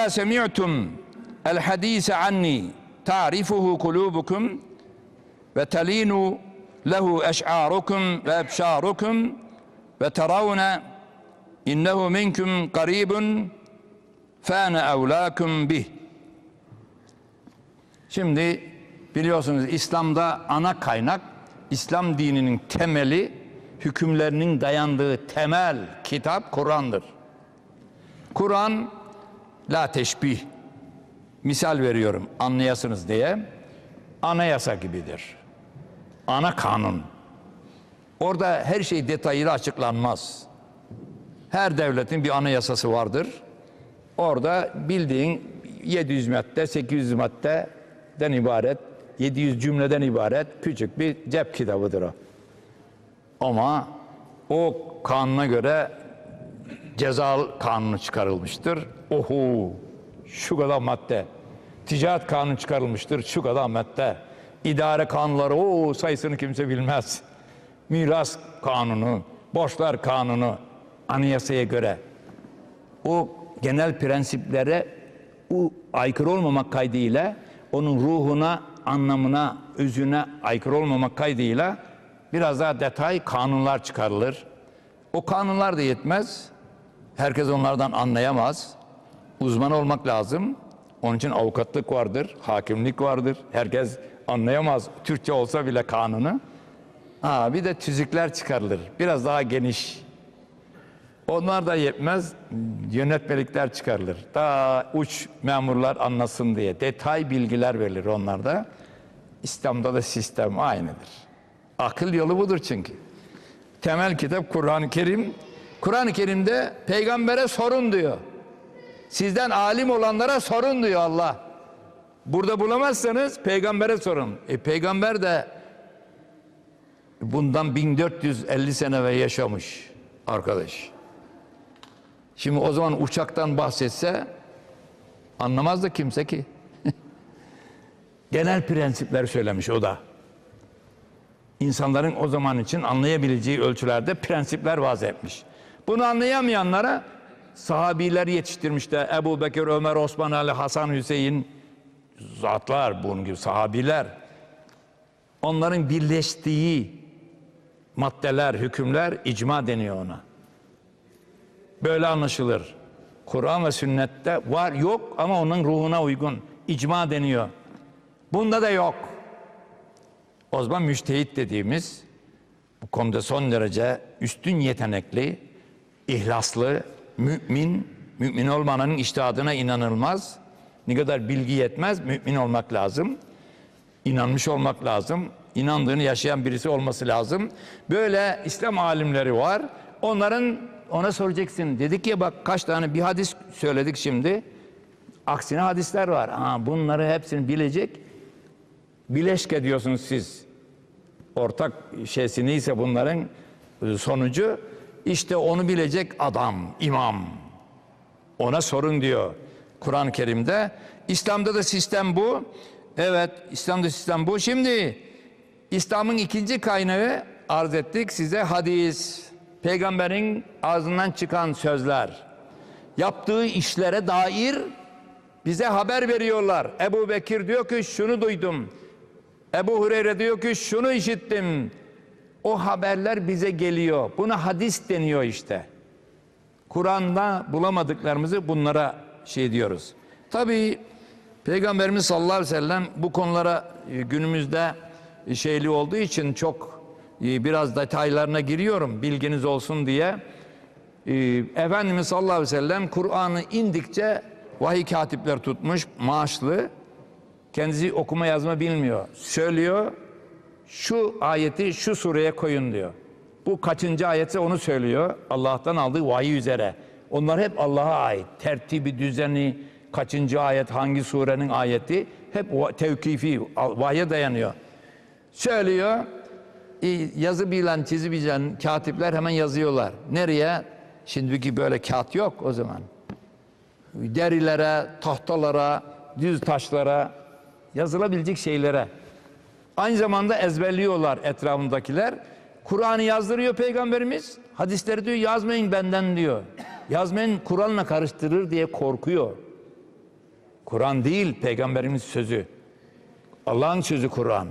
اِذَا سَمِعْتُمْ الْحَد۪يسَ عَنِّي تَعْرِفُهُ قُلُوبُكُمْ وَتَل۪ينُ لَهُ اَشْعَارُكُمْ وَاَبْشَارُكُمْ وَتَرَوْنَ اِنَّهُ مِنْكُمْ قَرِيبٌ فَاَنَ اَوْلَاكُمْ بِهِ Şimdi biliyorsunuz İslam'da ana kaynak İslam dininin temeli hükümlerinin dayandığı temel kitap Kur'an'dır. Kur'an la teşbih misal veriyorum anlayasınız diye anayasa gibidir. Ana kanun. Orada her şey detayıyla açıklanmaz. Her devletin bir anayasası vardır. Orada bildiğin 700 madde, 800 maddeden ibaret, 700 cümleden ibaret küçük bir cep kitabıdır o. Ama o kanuna göre ceza kanunu çıkarılmıştır. Ohu şu kadar madde. Ticaret kanunu çıkarılmıştır. Şu kadar madde. İdare kanunları o sayısını kimse bilmez. Miras kanunu, borçlar kanunu anayasaya göre o genel prensiplere o aykırı olmamak kaydıyla onun ruhuna, anlamına, özüne aykırı olmamak kaydıyla biraz daha detay kanunlar çıkarılır. O kanunlar da yetmez. Herkes onlardan anlayamaz. Uzman olmak lazım. Onun için avukatlık vardır, hakimlik vardır. Herkes anlayamaz Türkçe olsa bile kanunu. Ha, bir de tüzükler çıkarılır. Biraz daha geniş. Onlar da yetmez. Yönetmelikler çıkarılır. Daha uç memurlar anlasın diye. Detay bilgiler verilir onlarda. İslam'da da sistem aynıdır. Akıl yolu budur çünkü. Temel kitap Kur'an-ı Kerim. Kur'an-ı Kerim'de peygambere sorun diyor. Sizden alim olanlara sorun diyor Allah. Burada bulamazsanız peygambere sorun. E peygamber de bundan 1450 sene ve yaşamış arkadaş. Şimdi o zaman uçaktan bahsetse anlamaz da kimse ki. Genel prensipler söylemiş o da. İnsanların o zaman için anlayabileceği ölçülerde prensipler vaz etmiş. Bunu anlayamayanlara sahabiler yetiştirmişler. Ebu Bekir, Ömer, Osman, Ali, Hasan, Hüseyin zatlar bunun gibi sahabiler. Onların birleştiği maddeler, hükümler icma deniyor ona. Böyle anlaşılır. Kur'an ve sünnette var yok ama onun ruhuna uygun. İcma deniyor. Bunda da yok. O zaman müştehit dediğimiz bu konuda son derece üstün yetenekli, ihlaslı, mümin, mümin olmanın iştihadına inanılmaz. Ne kadar bilgi yetmez, mümin olmak lazım. İnanmış olmak lazım. İnandığını yaşayan birisi olması lazım. Böyle İslam alimleri var. Onların ona soracaksın. Dedik ya bak kaç tane bir hadis söyledik şimdi. Aksine hadisler var. Ha, bunları hepsini bilecek. Bileşke diyorsunuz siz. Ortak şeysi neyse bunların sonucu işte onu bilecek adam, imam. Ona sorun diyor Kur'an-ı Kerim'de. İslam'da da sistem bu. Evet, İslam'da sistem bu. Şimdi İslam'ın ikinci kaynağı arz ettik size hadis. Peygamberin ağzından çıkan sözler. Yaptığı işlere dair bize haber veriyorlar. Ebu Bekir diyor ki şunu duydum. Ebu Hureyre diyor ki şunu işittim. O haberler bize geliyor. Buna hadis deniyor işte. Kur'an'da bulamadıklarımızı bunlara şey diyoruz. Tabii Peygamberimiz sallallahu aleyhi ve sellem bu konulara e, günümüzde şeyli olduğu için çok e, biraz detaylarına giriyorum bilginiz olsun diye. E, Efendimiz sallallahu aleyhi ve sellem Kur'an'ı indikçe vahiy katipler tutmuş maaşlı. Kendisi okuma yazma bilmiyor. Söylüyor şu ayeti şu sureye koyun diyor. Bu kaçıncı ayetse onu söylüyor. Allah'tan aldığı vahiy üzere. Onlar hep Allah'a ait. Tertibi, düzeni, kaçıncı ayet, hangi surenin ayeti hep tevkifi, vahye dayanıyor. Söylüyor. Yazı bilen, çizi bilen katipler hemen yazıyorlar. Nereye? Şimdiki böyle kağıt yok o zaman. Derilere, tahtalara, düz taşlara, yazılabilecek şeylere. Aynı zamanda ezberliyorlar etrafındakiler. Kur'an'ı yazdırıyor peygamberimiz. Hadisleri diyor yazmayın benden diyor. Yazmayın Kur'an'la karıştırır diye korkuyor. Kur'an değil, peygamberimiz sözü. Allah'ın sözü Kur'an.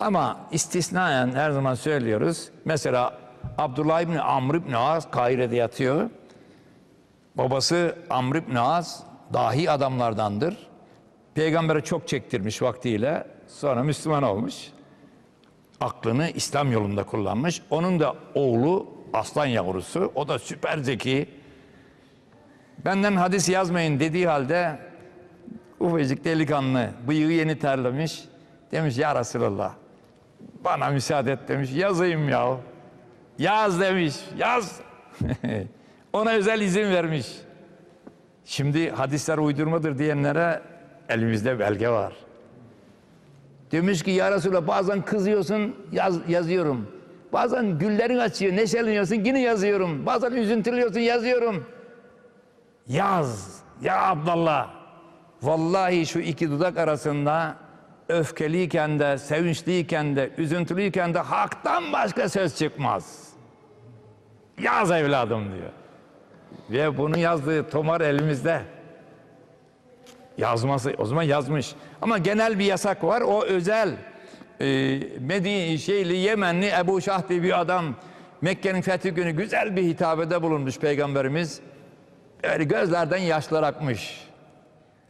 Ama istisnaen her zaman söylüyoruz. Mesela Abdullah İbni Amr İbni As Kahire'de yatıyor. Babası Amr İbni As dahi adamlardandır. Peygambere çok çektirmiş vaktiyle. Sonra Müslüman olmuş. Aklını İslam yolunda kullanmış. Onun da oğlu aslan yavrusu. O da süper zeki. Benden hadis yazmayın dediği halde ufacık delikanlı bıyığı yeni terlemiş. Demiş ya Resulallah bana müsaade et demiş yazayım ya. Yaz demiş yaz. Ona özel izin vermiş. Şimdi hadisler uydurmadır diyenlere elimizde belge var. Demiş ki ya Resulallah bazen kızıyorsun yaz, yazıyorum. Bazen güllerin açıyor neşeleniyorsun yine yazıyorum. Bazen üzüntülüyorsun yazıyorum. Yaz ya Abdallah. Vallahi şu iki dudak arasında öfkeliyken de, sevinçliyken de, üzüntülüyken de haktan başka söz çıkmaz. Yaz evladım diyor. Ve bunu yazdığı tomar elimizde. Yazması, o zaman yazmış. Ama genel bir yasak var, o özel. Ee, Medine, şeyli, Yemenli Ebu Şah diye bir adam Mekke'nin fethi günü güzel bir hitabede bulunmuş Peygamberimiz. Öyle gözlerden yaşlar akmış.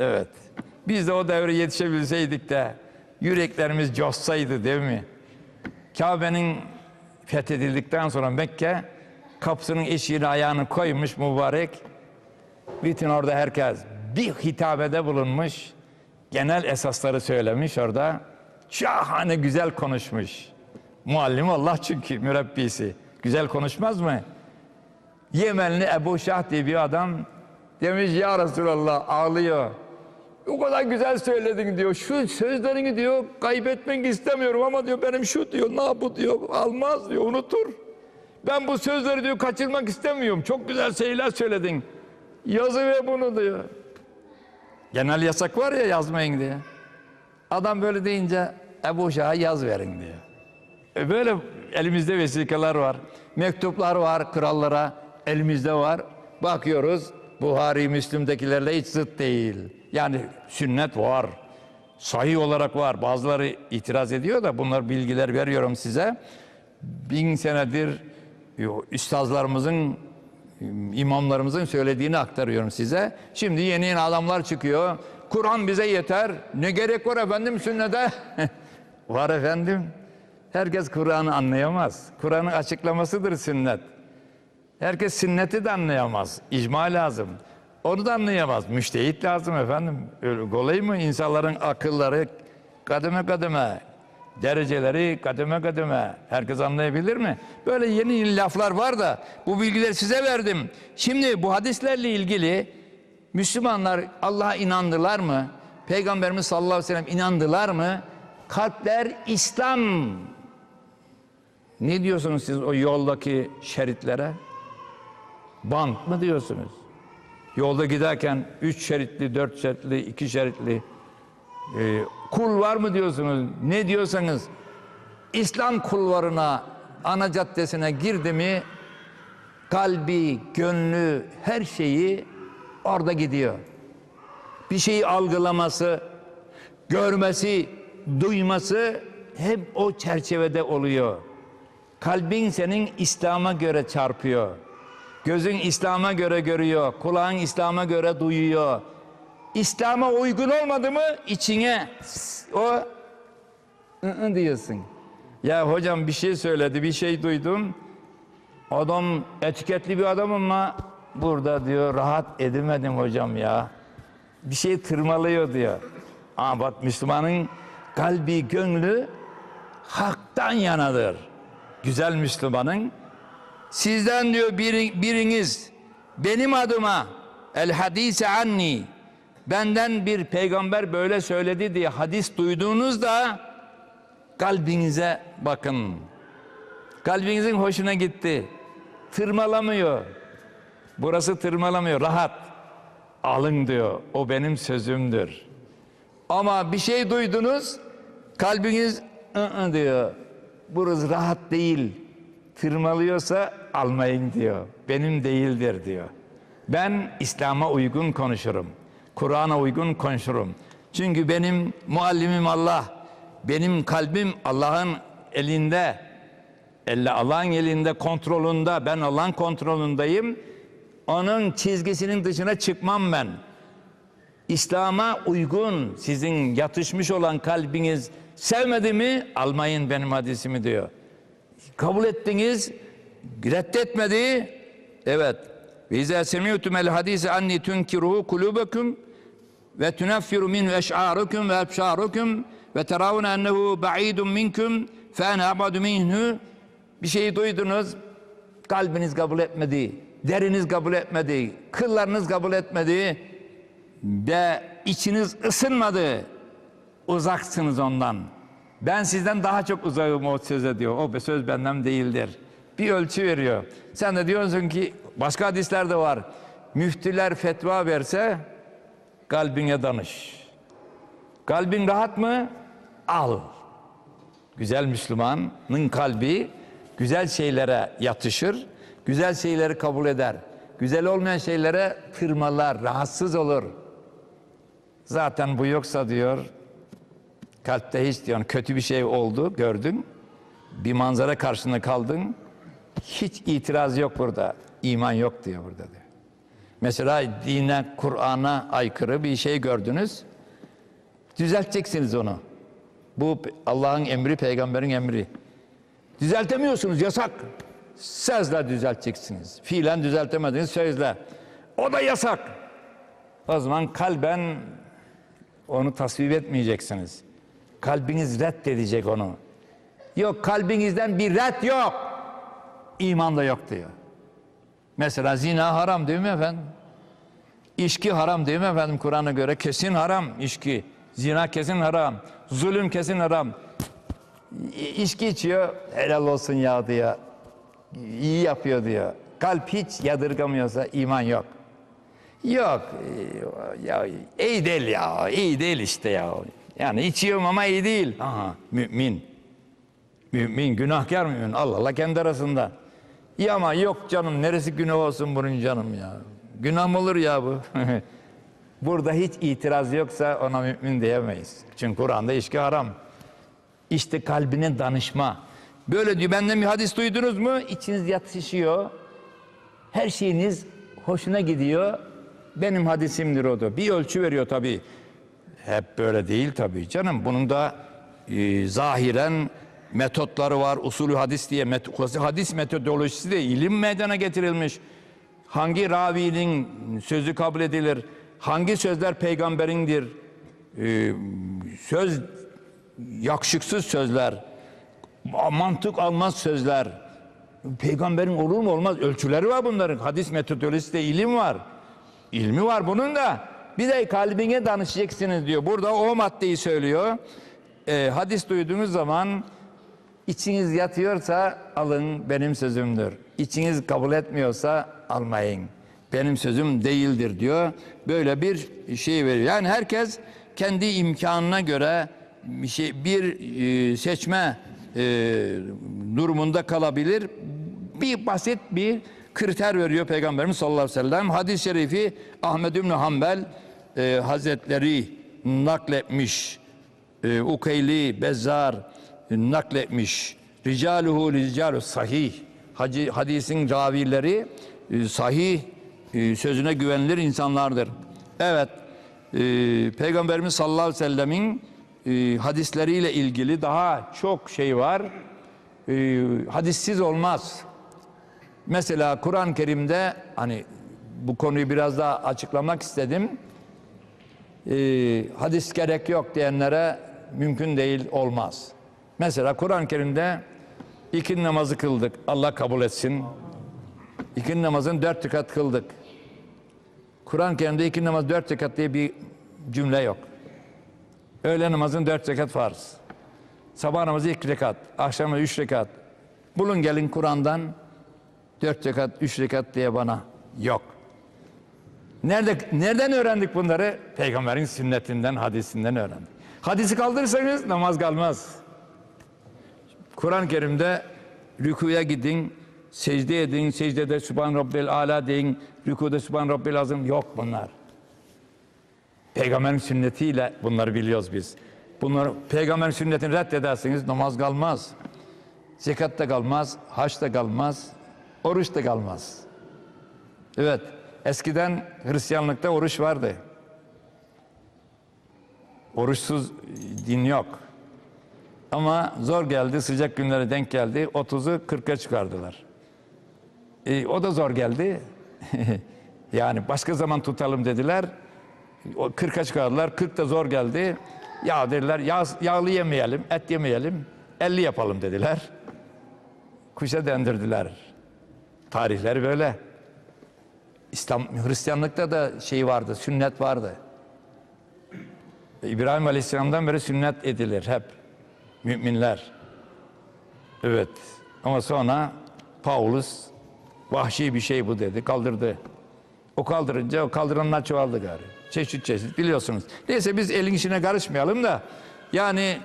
Evet. Biz de o devre yetişebilseydik de yüreklerimiz coşsaydı değil mi? Kabe'nin fethedildikten sonra Mekke kapısının eşiğine ayağını koymuş mübarek. Bütün orada herkes bir hitabede bulunmuş. Genel esasları söylemiş orada. Şahane güzel konuşmuş. Muallim Allah çünkü mürebbisi. Güzel konuşmaz mı? Yemenli Ebu Şah diye bir adam demiş ya Resulallah ağlıyor. O kadar güzel söyledin diyor. Şu sözlerini diyor kaybetmek istemiyorum ama diyor benim şu diyor ne bu diyor almaz diyor unutur. Ben bu sözleri diyor kaçırmak istemiyorum. Çok güzel şeyler söyledin. Yazı ve bunu diyor. Genel yasak var ya yazmayın diye. Adam böyle deyince Ebu Şah'a yaz verin diyor. E böyle elimizde vesikalar var. Mektuplar var krallara elimizde var. Bakıyoruz Buhari, Müslim'dekilerle hiç zıt değil. Yani sünnet var. Sahih olarak var. Bazıları itiraz ediyor da bunlar bilgiler veriyorum size. Bin senedir üstazlarımızın, imamlarımızın söylediğini aktarıyorum size. Şimdi yeni yeni adamlar çıkıyor. Kur'an bize yeter. Ne gerek var efendim sünnete? var efendim. Herkes Kur'an'ı anlayamaz. Kur'an'ın açıklamasıdır sünnet. Herkes sünneti de anlayamaz. İcma lazım. Onu da anlayamaz. Müştehit lazım efendim. Öyle kolay mı? İnsanların akılları kademe kademe, dereceleri kademe kademe. Herkes anlayabilir mi? Böyle yeni yeni laflar var da bu bilgileri size verdim. Şimdi bu hadislerle ilgili Müslümanlar Allah'a inandılar mı? Peygamberimiz sallallahu aleyhi ve sellem inandılar mı? Kalpler İslam. Ne diyorsunuz siz o yoldaki şeritlere? Bant mı diyorsunuz? Yolda giderken üç şeritli, dört şeritli, iki şeritli e, kul var mı diyorsunuz? Ne diyorsanız İslam kulvarına, ana caddesine girdi mi kalbi, gönlü, her şeyi orada gidiyor. Bir şeyi algılaması, görmesi, duyması hep o çerçevede oluyor. Kalbin senin İslam'a göre çarpıyor. Gözün İslam'a göre görüyor, kulağın İslam'a göre duyuyor. İslam'a uygun olmadı mı içine o ı -ı diyorsun. Ya hocam bir şey söyledi, bir şey duydum. Adam etiketli bir adam ama burada diyor rahat edemedim hocam ya. Bir şey tırmalıyor diyor. Ama bak Müslümanın kalbi, gönlü haktan yanadır. Güzel Müslümanın Sizden diyor biri, biriniz benim adıma el hadise anni benden bir peygamber böyle söyledi diye hadis duyduğunuzda kalbinize bakın. Kalbinizin hoşuna gitti. Tırmalamıyor. Burası tırmalamıyor. Rahat. Alın diyor. O benim sözümdür. Ama bir şey duydunuz kalbiniz ı -ı diyor. Burası rahat değil tırmalıyorsa almayın diyor. Benim değildir diyor. Ben İslam'a uygun konuşurum. Kur'an'a uygun konuşurum. Çünkü benim muallimim Allah. Benim kalbim Allah'ın elinde. Elle Allah'ın elinde, kontrolünde. Ben Allah'ın kontrolündeyim. Onun çizgisinin dışına çıkmam ben. İslam'a uygun sizin yatışmış olan kalbiniz sevmedi mi almayın benim hadisimi diyor. Kabul ettiniz, reddetmedi. Evet. Ve izâ semi'tum el hadise anni tunkiruhu kulubukum ve tunaffiru minhu eş'arukum ve ebşarukum ve teravun ennehu ba'idun minkum fe ene abadu minhu. Bir şeyi duydunuz kalbiniz kabul etmedi deriniz kabul etmedi kıllarınız kabul etmedi ve içiniz ısınmadı uzaksınız ondan. Ben sizden daha çok uzağım o söze diyor. O söz benden değildir. Bir ölçü veriyor. Sen de diyorsun ki başka hadisler var. Müftüler fetva verse kalbine danış. Kalbin rahat mı? Al. Güzel Müslümanın kalbi güzel şeylere yatışır, güzel şeyleri kabul eder. Güzel olmayan şeylere tırmalar, rahatsız olur. Zaten bu yoksa diyor, kalpte hiç diyor kötü bir şey oldu, gördün. Bir manzara karşısında kaldın. Hiç itiraz yok burada. iman yok diyor burada diyor. Mesela dine, Kur'an'a aykırı bir şey gördünüz. Düzelteceksiniz onu. Bu Allah'ın emri, peygamberin emri. Düzeltemiyorsunuz, yasak. Sözle düzelteceksiniz. Fiilen düzeltemediğiniz sözle. O da yasak. O zaman kalben onu tasvip etmeyeceksiniz. Kalbiniz reddedecek onu. Yok kalbinizden bir red yok. İman da yok diyor. Mesela zina haram değil mi efendim? İçki haram değil mi efendim Kur'an'a göre? Kesin haram içki. Zina kesin haram. Zulüm kesin haram. İ- İçki içiyor, helal olsun ya diyor. İyi yapıyor diyor. Kalp hiç yadırgamıyorsa iman yok. Yok. e, Ya iyi değil ya. iyi değil işte ya. Yani içiyorum ama iyi değil. Aha, mümin. Mümin, günahkar mümin. Allah Allah kendi arasında. İyi ama yok canım neresi günah olsun bunun canım ya. Günah mı olur ya bu? Burada hiç itiraz yoksa ona mümin diyemeyiz. Çünkü Kur'an'da içki haram. İşte kalbine danışma. Böyle diyor benden bir hadis duydunuz mu? İçiniz yatışıyor. Her şeyiniz hoşuna gidiyor. Benim hadisimdir o da. Bir ölçü veriyor tabii. Hep böyle değil tabii canım. Bunun da e, zahiren metotları var. Usulü hadis diye met hadis metodolojisi de ilim meydana getirilmiş. Hangi ravinin sözü kabul edilir? Hangi sözler peygamberindir? E, söz yakışıksız sözler, mantık almaz sözler. Peygamberin olur mu olmaz ölçüleri var bunların. Hadis metodolojisi de ilim var. İlmi var bunun da. Bir de kalbine danışacaksınız diyor. Burada o maddeyi söylüyor. Ee, hadis duyduğunuz zaman içiniz yatıyorsa alın benim sözümdür. İçiniz kabul etmiyorsa almayın. Benim sözüm değildir diyor. Böyle bir şey veriyor. Yani herkes kendi imkanına göre bir şey bir e, seçme e, durumunda kalabilir. Bir basit bir kriter veriyor Peygamberimiz sallallahu aleyhi ve sellem. Hadis-i şerifi Ahmed İbni Hanbel e, Hazretleri nakletmiş. E, Ukeyli, Bezzar nakletmiş. Ricaluhu ricalu sahih. Hacı, hadisin ravileri e, sahih e, sözüne güvenilir insanlardır. Evet. e, Peygamberimiz sallallahu aleyhi ve sellemin hadisleriyle ilgili daha çok şey var. Hadissiz olmaz. Mesela Kur'an-ı Kerim'de hani bu konuyu biraz daha açıklamak istedim. Hadis gerek yok diyenlere mümkün değil olmaz. Mesela Kur'an-ı Kerim'de iki namazı kıldık. Allah kabul etsin. İki namazın dört rekat kıldık. Kur'an-ı Kerim'de iki namaz dört rekat diye bir cümle yok. Öğle namazın dört rekat farz. Sabah namazı iki rekat. Akşam üç rekat. Bulun gelin Kur'an'dan dört rekat, üç rekat diye bana yok. Nerede, nereden öğrendik bunları? Peygamberin sünnetinden, hadisinden öğrendik. Hadisi kaldırırsanız namaz kalmaz. Kur'an-ı Kerim'de rükuya gidin, secde edin, secdede Sübhan Rabbil Ala deyin, rükuda Sübhan Rabbil Azim yok bunlar. Peygamberin sünnetiyle bunları biliyoruz biz. Bunları peygamberin sünnetini reddederseniz namaz kalmaz. Zekat da kalmaz, haç da kalmaz, oruç da kalmaz. Evet, eskiden Hristiyanlıkta oruç vardı. Oruçsuz din yok. Ama zor geldi, sıcak günlere denk geldi. 30'u 40'a çıkardılar. E, o da zor geldi. yani başka zaman tutalım dediler. O 40'a çıkardılar. 40 da zor geldi. Ya dediler yağ, yağlı yemeyelim, et yemeyelim. 50 yapalım dediler. Kuşa dendirdiler. Tarihler böyle. İslam Hristiyanlıkta da şey vardı, sünnet vardı. İbrahim Aleyhisselam'dan beri sünnet edilir hep müminler. Evet. Ama sonra Paulus vahşi bir şey bu dedi, kaldırdı. O kaldırınca o kaldıranlar çoğaldı gari. Çeşit çeşit biliyorsunuz. Neyse biz elin işine karışmayalım da yani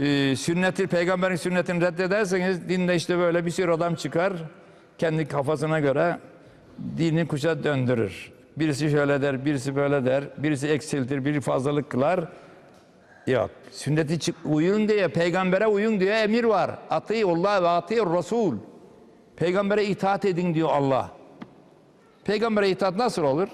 e, sünneti, peygamberin sünnetini reddederseniz dinde işte böyle bir sürü adam çıkar. Kendi kafasına göre dini kuşa döndürür. Birisi şöyle der, birisi böyle der, birisi eksiltir, biri fazlalık kılar. Yok. Sünneti uyun diye, peygambere uyun diye emir var. Atiyullah ve atiyur Resul. Peygambere itaat edin diyor Allah. Peygambere itaat nasıl olur?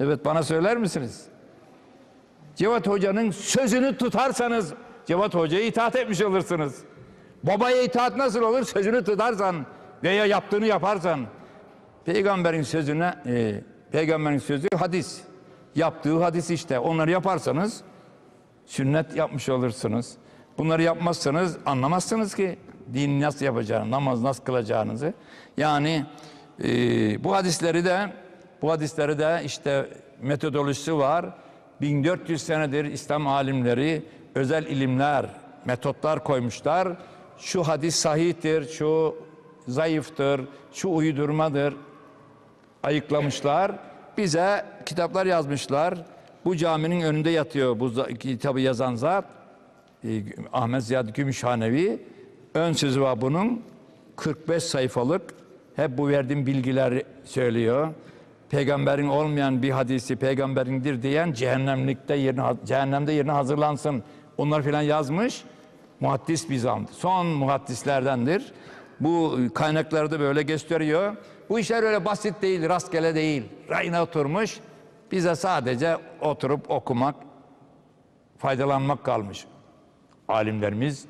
Evet bana söyler misiniz? Cevat Hoca'nın sözünü tutarsanız Cevat Hoca'ya itaat etmiş olursunuz. Babaya itaat nasıl olur? Sözünü tutarsan veya yaptığını yaparsan. Peygamberin sözüne, e, peygamberin sözü hadis. Yaptığı hadis işte. Onları yaparsanız sünnet yapmış olursunuz. Bunları yapmazsanız anlamazsınız ki din nasıl yapacağını, namaz nasıl kılacağınızı. Yani e, bu hadisleri de bu hadisleri de işte metodolojisi var. 1400 senedir İslam alimleri özel ilimler, metotlar koymuşlar. Şu hadis sahihtir, şu zayıftır, şu uydurmadır ayıklamışlar. Bize kitaplar yazmışlar. Bu caminin önünde yatıyor bu kitabı yazan zat. e, Ahmet Ziyad Gümüşhanevi. Ön sözü var bunun. 45 sayfalık. Hep bu verdiğim bilgiler söylüyor. Peygamberin olmayan bir hadisi peygamberindir diyen cehennemlikte yerine cehennemde yerine hazırlansın. Onlar filan yazmış. Muhaddis Bizant. Son muhaddislerdendir. Bu kaynaklarda böyle gösteriyor. Bu işler öyle basit değil, rastgele değil. Rayına oturmuş. Bize sadece oturup okumak, faydalanmak kalmış. Alimlerimiz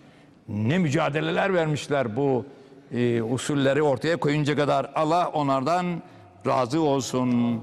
ne mücadeleler vermişler bu e, usulleri ortaya koyunca kadar. Allah onlardan razı olsun.